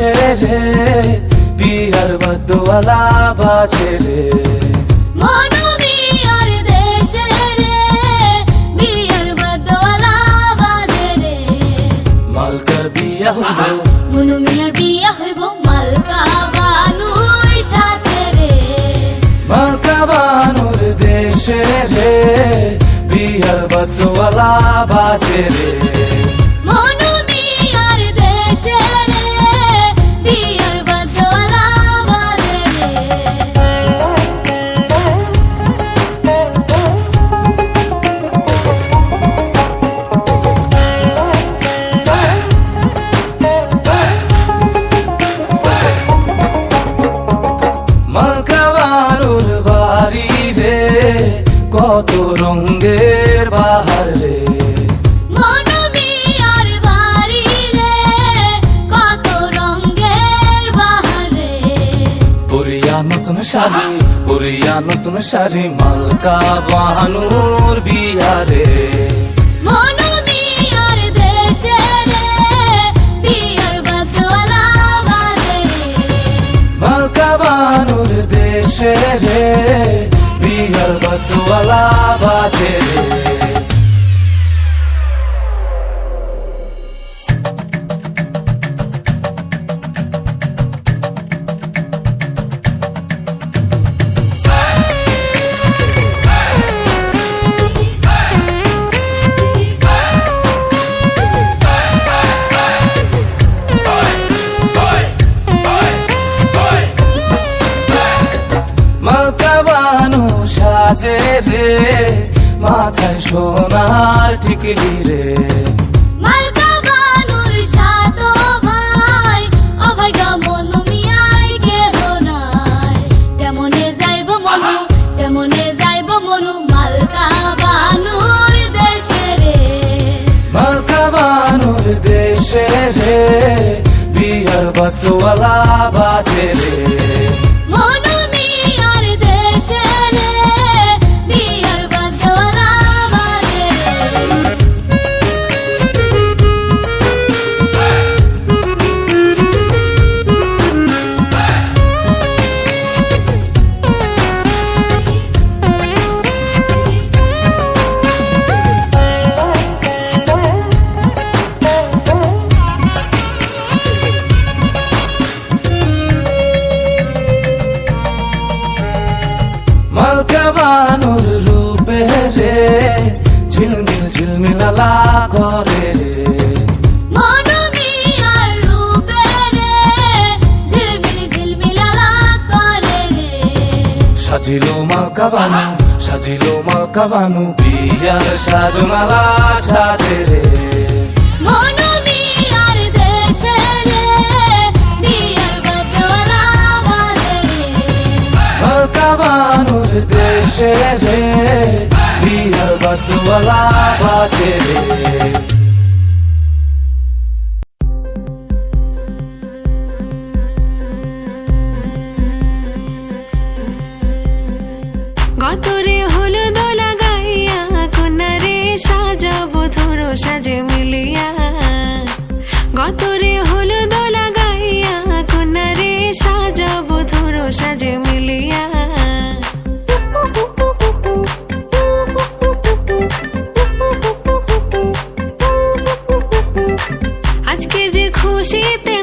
বাজছে রে বিহার বাদুয়ালা বাজে রে। মালকার বিয়া হইব মনু মিয়ার বিয়া হইব মালকা বানুর সাথে রে। মালকা বানুর দেশে রে বিহার বাদুয়ালা বাজে রে। শাড়ি পুরিয়া নতুন শাড়ি মালকা বাহানুর বিয়ারে মনু তেমনে যাইব মনু মালকা বানুর দেশে রে। মালকা বানুর দেশে রে বিয়ার বদওয়ালা বাজে রে। সাজিল মালকা বানু সাজিল মালকা বানু বিয়ার সাজমালা সাজে রে। দেশে রে বিয়ার বদলা বাজে বানুর দেশে রে বিয়ার বদওয়ালা বাজে রে। গতরে হলুদ লাগাইয়া কন্যারে সাজাবো ধরো সাজে মিলিয়া। আজকে যে খুশিতে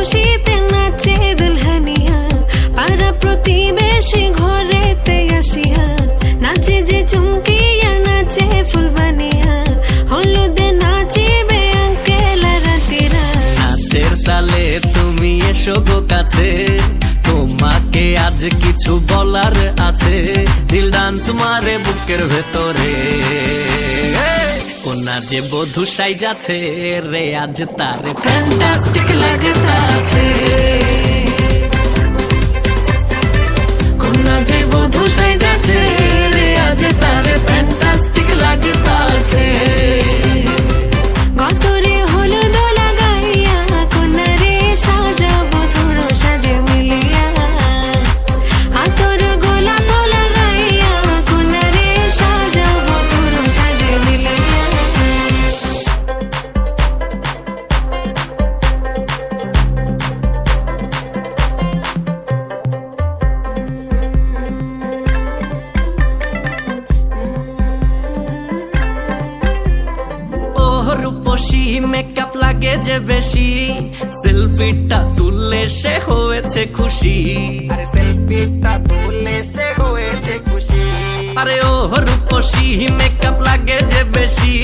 খুশিতে নাচে দুলহানিয়া, পাড়া প্রতিবেশী ঘরেতে আসিয়া, নাচে যে চুমকিয়া, নাচে ফুলবানিয়া হলুদে নাচিবে আঙ্কেল রাতিরা নাচের তালে তুমি এসো গো কাছে, তোমাকে আজ কিছু বলার আছে, দিল ডান্স মারে বুকের ভেতরে। যে বধু সাই যাচ্ছে রে, আজ তার ফ্যান্টাস্টিক লাগতাছে কোন যে বধু সাই যাচ্ছে রে, আজ তার ফ্যান্টাস্টিক মেকআপ লাগে যে বেশি। সেলফিটা তুললে সে হয়েছে খুশি। আরে সেলফিটা তুললে সে হয়েছে খুশি। আরে ও রূপসী মেকআপ লাগে যে বেশি।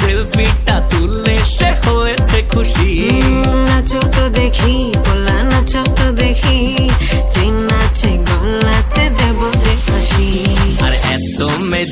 সেলফিটা তুললে সে হয়েছে খুশি। নাচো তো দেখি।